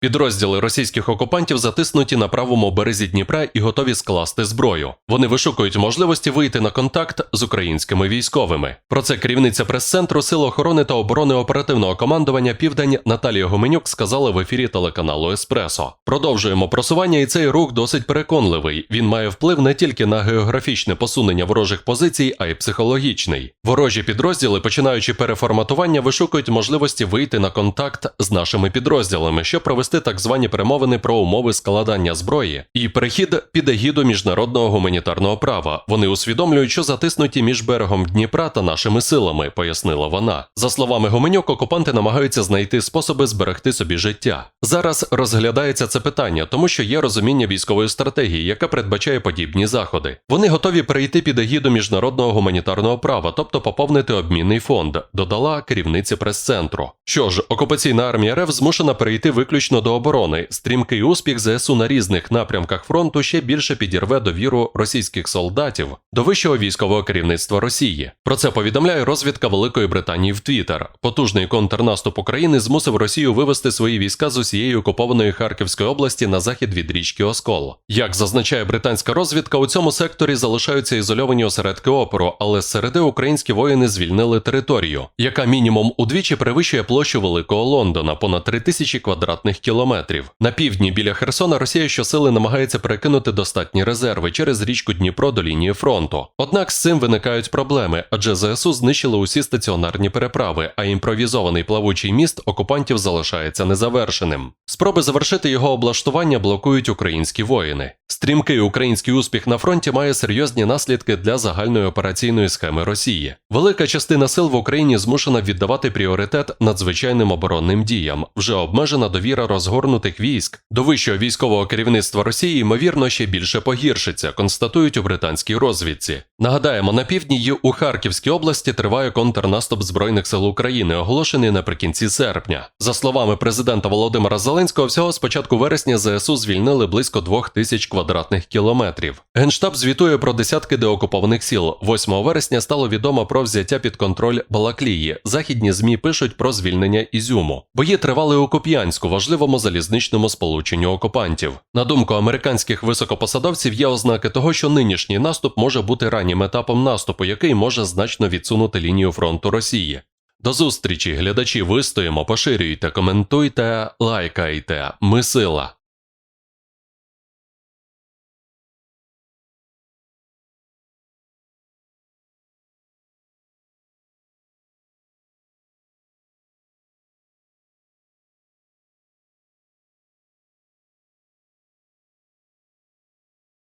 Підрозділи російських окупантів затиснуті на правому березі Дніпра і готові скласти зброю. Вони вишукують можливості вийти на контакт з українськими військовими. Про це керівниця прес-центру Сил охорони та оборони оперативного командування Південь Наталія Гуменюк сказала в ефірі телеканалу Еспресо. Продовжуємо просування, і цей рух досить переконливий. Він має вплив не тільки на географічне посунення ворожих позицій, а й психологічний. Ворожі підрозділи, починаючи переформатування, вишукують можливості вийти на контакт з нашими підрозділами, щоб провести так звані перемовини про умови складання зброї і перехід під егіду міжнародного гуманітарного права. Вони усвідомлюють, що затиснуті між берегом Дніпра та нашими силами, пояснила вона. За словами Гуменюк, окупанти намагаються знайти способи зберегти собі життя. Зараз розглядається це питання, тому що є розуміння військової стратегії, яка передбачає подібні заходи. Вони готові перейти під егіду міжнародного гуманітарного права, тобто поповнити обмінний фонд, додала керівниця прес-центру. Що ж, окупаційна армія РФ змушена перейти виключно до оборони. Стрімкий успіх ЗСУ на різних напрямках фронту ще більше підірве довіру російських солдатів до вищого військового керівництва Росії. Про це повідомляє розвідка Великої Британії в Твіттер. Потужний контрнаступ України змусив Росію вивести свої війська з усієї окупованої Харківської області на захід від річки Оскол. Як зазначає британська розвідка, у цьому секторі залишаються ізольовані осередки опору, але зсереди українські воїни звільнили територію, яка мінімум удвічі перевищує площу Великого Лондона понад 3000 квадратних кілометрів. На півдні біля Херсона Росія щосили намагається перекинути достатні резерви через річку Дніпро до лінії фронту. Однак з цим виникають проблеми, адже ЗСУ знищили усі стаціонарні переправи, а імпровізований плавучий міст окупантів залишається незавершеним. Спроби завершити його облаштування блокують українські воїни. Стрімкий український успіх на фронті має серйозні наслідки для загальної операційної схеми Росії. Велика частина сил в Україні змушена віддавати пріоритет надзвичайним оборонним діям. Вже обмежена довіра розгорнутих військ до вищого військового керівництва Росії ймовірно ще більше погіршиться, констатують у британській розвідці. Нагадаємо, на півдні й у Харківській області триває контрнаступ збройних сил України, оголошений наприкінці серпня. За словами президента Володимира Зеленського, всього з початку вересня ЗСУ звільнили близько двох тисяч квадратних кілометрів. Генштаб звітує про десятки деокупованих сіл. 8 вересня стало відомо про взяття під контроль Балаклії. Західні змі пишуть про звільнення Ізюму. Бої тривали у Куп'янську, важливому залізничному сполученню окупантів. На думку американських високопосадовців, є ознаки того, що нинішній наступ може бути раннім етапом наступу, який може значно відсунути лінію фронту Росії. До зустрічі, глядачі, вистоїмо, поширюйте, коментуйте, лайкайте. Ми сила.